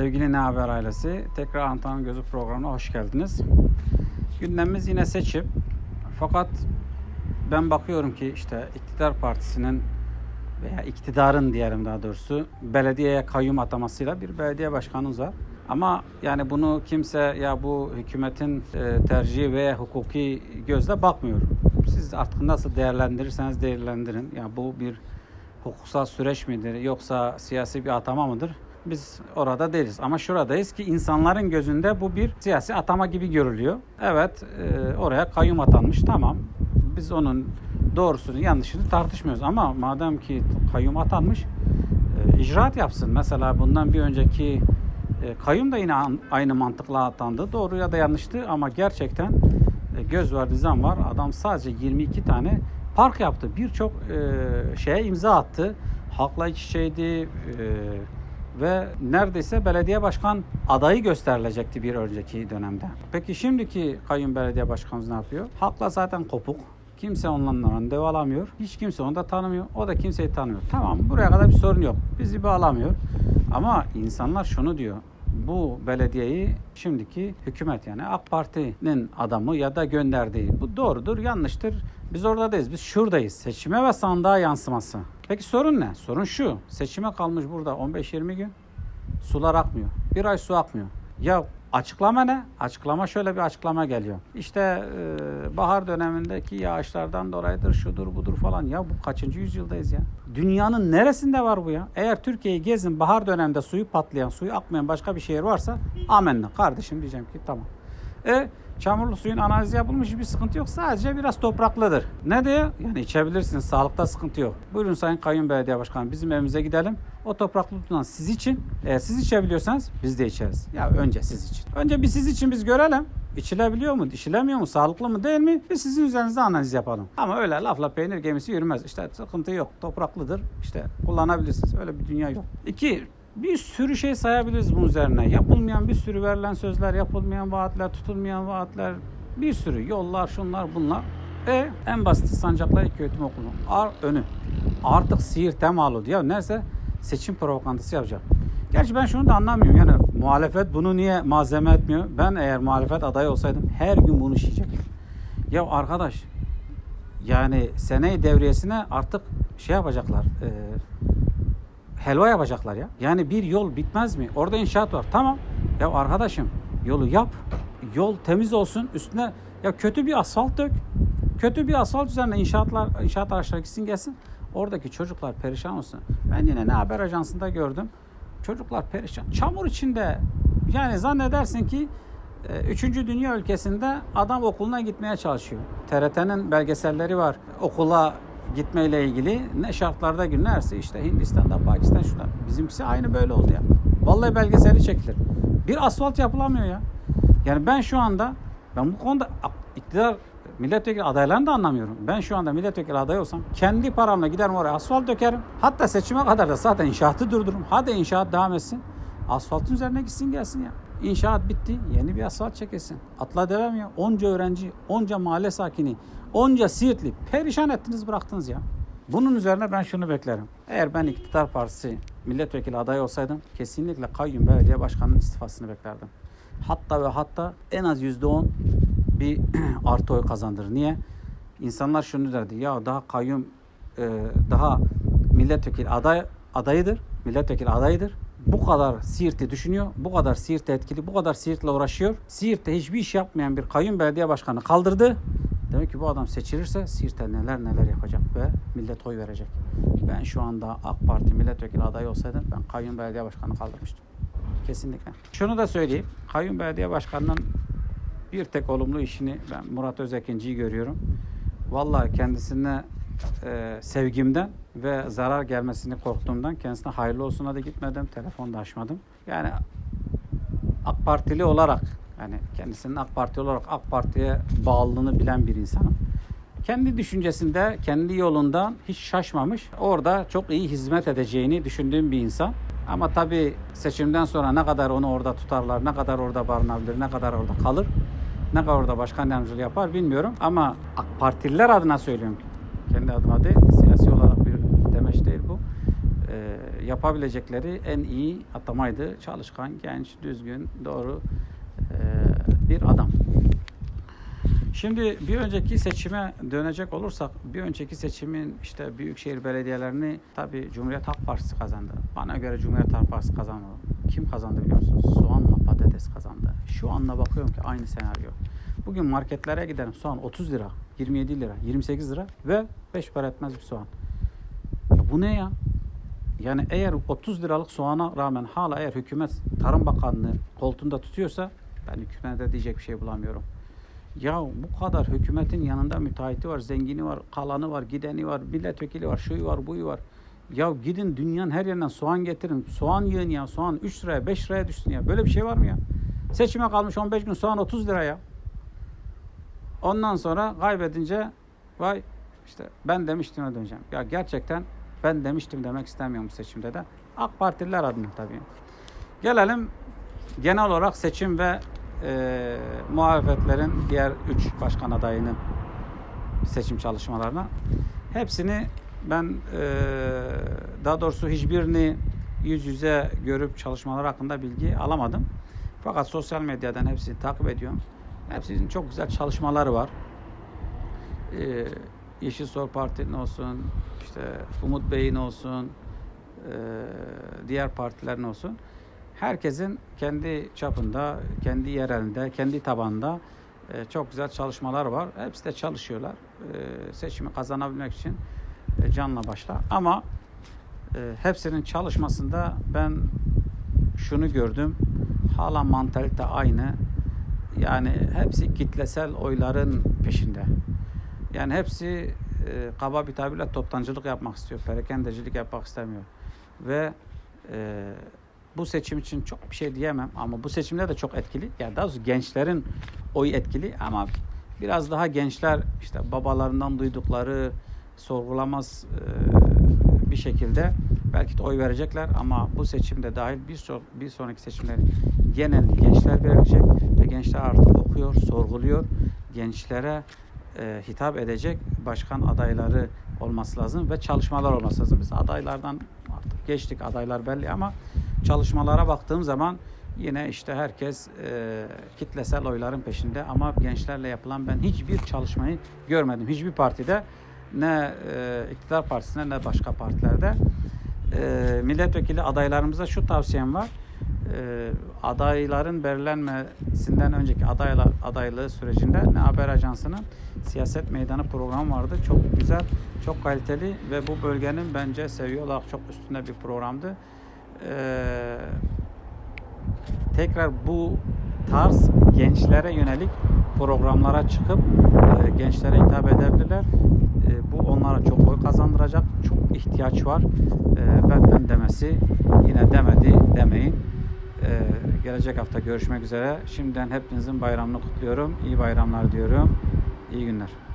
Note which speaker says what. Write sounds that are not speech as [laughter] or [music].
Speaker 1: Sevgili Ne Haber ailesi, tekrar Antalya'nın Gözü programına hoş geldiniz. Gündemimiz yine seçim. Fakat ben bakıyorum ki işte iktidar partisinin veya iktidarın diyelim daha doğrusu belediyeye kayyum atamasıyla bir belediye başkanımız var. Ama yani bunu kimse ya bu hükümetin e, tercihi veya hukuki gözle bakmıyor. Siz artık nasıl değerlendirirseniz değerlendirin. Ya bu bir hukuksal süreç midir yoksa siyasi bir atama mıdır? Biz orada değiliz ama şuradayız ki insanların gözünde bu bir siyasi atama gibi görülüyor. Evet e, oraya kayyum atanmış tamam biz onun doğrusunu yanlışını tartışmıyoruz ama madem ki kayyum atanmış e, icraat yapsın. Mesela bundan bir önceki e, kayyum da yine aynı mantıkla atandı. Doğru ya da yanlıştı ama gerçekten e, göz var dizem var. Adam sadece 22 tane park yaptı. Birçok şeye imza attı. Halkla iç içeydi e, ve neredeyse belediye başkan adayı gösterilecekti bir önceki dönemde. Peki şimdiki kayyum belediye başkanımız ne yapıyor? Halkla zaten kopuk. Kimse onunla randevu alamıyor. Hiç kimse onu da tanımıyor. O da kimseyi tanımıyor. Tamam buraya kadar bir sorun yok. Bizi bağlamıyor. Ama insanlar şunu diyor. Bu belediyeyi şimdiki hükümet yani AK Parti'nin adamı ya da gönderdiği. Bu doğrudur, yanlıştır. Biz orada değiliz. Biz şuradayız. Seçime ve sandığa yansıması. Peki sorun ne? Sorun şu. Seçime kalmış burada 15-20 gün. Sular akmıyor. Bir ay su akmıyor. Ya açıklama ne? Açıklama şöyle bir açıklama geliyor. İşte e, bahar dönemindeki yağışlardan dolayıdır, şudur budur falan. Ya bu kaçıncı yüzyıldayız ya? Dünyanın neresinde var bu ya? Eğer Türkiye'yi gezin bahar döneminde suyu patlayan, suyu akmayan başka bir şehir varsa amenna. Kardeşim diyeceğim ki tamam. E çamurlu suyun analizi yapılmış hiçbir sıkıntı yok. Sadece biraz topraklıdır. Ne diyor? Yani içebilirsiniz. Sağlıkta sıkıntı yok. Buyurun Sayın Kayyum Belediye Başkanı bizim evimize gidelim. O topraklı tutulan siz için. Eğer siz içebiliyorsanız biz de içeriz. Ya önce siz için. Önce bir siz için biz görelim. İçilebiliyor mu, içilemiyor mu, sağlıklı mı değil mi? Biz sizin üzerinizde analiz yapalım. Ama öyle lafla peynir gemisi yürümez. İşte sıkıntı yok, topraklıdır. İşte kullanabilirsiniz. Öyle bir dünya yok. İki, bir sürü şey sayabiliriz bunun üzerine. Yapılmayan bir sürü verilen sözler, yapılmayan vaatler, tutulmayan vaatler, bir sürü yollar, şunlar, bunlar. E en basit Sancaklar İlköğretim Okulu. Ar önü. Artık Siirt'e mal oldu. Ya neyse seçim propagandısı yapacak. Gerçi ben şunu da anlamıyorum. Yani muhalefet bunu niye malzeme etmiyor? Ben eğer muhalefet adayı olsaydım her gün bunu işleyecektim. Ya arkadaş yani seneyi devriyesine artık şey yapacaklar. E, helva yapacaklar ya. Yani bir yol bitmez mi? Orada inşaat var. Tamam. Ya arkadaşım yolu yap. Yol temiz olsun. Üstüne ya kötü bir asfalt dök. Kötü bir asfalt üzerine inşaatlar inşaat araçları gitsin gelsin. Oradaki çocuklar perişan olsun. Ben yine ne haber ajansında gördüm. Çocuklar perişan. Çamur içinde. Yani zannedersin ki e, Üçüncü dünya ülkesinde adam okuluna gitmeye çalışıyor. TRT'nin belgeselleri var. Okula gitmeyle ilgili ne şartlarda günlerse işte Hindistan'da, Pakistan şurada. Bizimkisi aynı böyle oldu ya. Vallahi belgeseli çekilir. Bir asfalt yapılamıyor ya. Yani ben şu anda ben bu konuda iktidar milletvekili adaylarını da anlamıyorum. Ben şu anda milletvekili adayı olsam kendi paramla giderim oraya asfalt dökerim. Hatta seçime kadar da zaten inşaatı durdururum. Hadi inşaat devam etsin. Asfaltın üzerine gitsin gelsin ya. İnşaat bitti. Yeni bir asfalt çekilsin. Atla devam ya. Onca öğrenci, onca mahalle sakini, onca Siirtli perişan ettiniz bıraktınız ya. Bunun üzerine ben şunu beklerim. Eğer ben iktidar partisi milletvekili adayı olsaydım kesinlikle kayyum belediye başkanının istifasını beklerdim. Hatta ve hatta en az yüzde on bir [clears throat] artı oy kazandırır. Niye? İnsanlar şunu derdi. Ya daha kayyum e, daha milletvekili aday adayıdır. Milletvekili adayıdır. Bu kadar Siirt'i düşünüyor. Bu kadar Siirt'e etkili. Bu kadar Siirt'le uğraşıyor. Siirt'te hiçbir iş yapmayan bir kayyum belediye başkanı kaldırdı. Demek ki bu adam seçilirse Siirt'te neler neler yapacak ve millet oy verecek. Ben şu anda AK Parti milletvekili adayı olsaydım ben kayyum belediye başkanı kaldırmıştım. Kesinlikle. Şunu da söyleyeyim. Kayyum belediye başkanının bir tek olumlu işini ben Murat Özekinci'yi görüyorum. Vallahi kendisine e, sevgimden ve zarar gelmesini korktuğumdan kendisine hayırlı olsuna da gitmedim. Telefon da açmadım. Yani AK Partili olarak yani kendisinin AK Parti olarak AK Parti'ye bağlılığını bilen bir insanım. Kendi düşüncesinde, kendi yolundan hiç şaşmamış. Orada çok iyi hizmet edeceğini düşündüğüm bir insan. Ama tabii seçimden sonra ne kadar onu orada tutarlar, ne kadar orada barınabilir, ne kadar orada kalır, ne kadar orada başkan yardımcılığı yapar bilmiyorum. Ama AK Partililer adına söylüyorum. Kendi adıma değil, siyasi olarak bir demeç değil bu. Ee, yap, yapabilecekleri en iyi atamaydı. Çalışkan, genç, düzgün, doğru bir adam. Şimdi bir önceki seçime dönecek olursak, bir önceki seçimin işte büyükşehir belediyelerini tabii Cumhuriyet Halk Partisi kazandı. Bana göre Cumhuriyet Halk Partisi kazandı. Kim kazandı biliyor musunuz? Soğanla patates kazandı. Şu anda bakıyorum ki aynı senaryo. Bugün marketlere gidelim soğan 30 lira, 27 lira, 28 lira ve 5 para etmez bir soğan. Ya bu ne ya? Yani eğer 30 liralık soğana rağmen hala eğer hükümet Tarım Bakanlığı koltuğunda tutuyorsa ben hükümete diyecek bir şey bulamıyorum. Ya bu kadar hükümetin yanında müteahhiti var, zengini var, kalanı var, gideni var, milletvekili var, şuyu var, buyu var. Ya gidin dünyanın her yerinden soğan getirin. Soğan yığın ya. Soğan 3 liraya, 5 liraya düşsün ya. Böyle bir şey var mı ya? Seçime kalmış 15 gün soğan 30 liraya. Ondan sonra kaybedince vay işte ben demiştim döneceğim. Ya gerçekten ben demiştim demek istemiyorum seçimde de. AK Partililer adına tabii. Gelelim genel olarak seçim ve e, muhalefetlerin diğer üç başkan adayının seçim çalışmalarına. Hepsini ben e, daha doğrusu hiçbirini yüz yüze görüp çalışmalar hakkında bilgi alamadım. Fakat sosyal medyadan hepsini takip ediyorum. Hepsinin çok güzel çalışmaları var. E, Yeşil Sol Parti'nin olsun, işte Umut Bey'in olsun, e, diğer partilerin olsun herkesin kendi çapında, kendi yerelinde, kendi tabanda e, çok güzel çalışmalar var. Hepsi de çalışıyorlar. E, seçimi kazanabilmek için e, canla başla. Ama hepsinin çalışmasında ben şunu gördüm. Hala mantalite aynı. Yani hepsi kitlesel oyların peşinde. Yani hepsi e, kaba bir tabirle toptancılık yapmak istiyor. Perakendecilik yapmak istemiyor. Ve e, bu seçim için çok bir şey diyemem ama bu seçimde de çok etkili. Yani daha doğrusu gençlerin oyu etkili ama biraz daha gençler işte babalarından duydukları sorgulamaz e, bir şekilde belki de oy verecekler ama bu seçimde dahil bir, so bir sonraki seçimlerin genel gençler verecek ve gençler artık okuyor, sorguluyor. Gençlere e, hitap edecek başkan adayları olması lazım ve çalışmalar olması lazım. Biz adaylardan artık geçtik, adaylar belli ama çalışmalara baktığım zaman yine işte herkes e, kitlesel oyların peşinde ama gençlerle yapılan ben hiçbir çalışmayı görmedim. Hiçbir partide ne e, iktidar partisinde ne başka partilerde e, milletvekili adaylarımıza şu tavsiyem var. E, adayların belirlenmesinden önceki adaylar, adaylığı sürecinde ne haber ajansının siyaset meydanı programı vardı. Çok güzel, çok kaliteli ve bu bölgenin bence seviye olarak çok üstünde bir programdı e, tekrar bu tarz gençlere yönelik programlara çıkıp e, gençlere hitap edebilirler. E, bu onlara çok oy kazandıracak. Çok ihtiyaç var. E, benden demesi yine demedi demeyin. E, gelecek hafta görüşmek üzere. Şimdiden hepinizin bayramını kutluyorum. İyi bayramlar diyorum. İyi günler.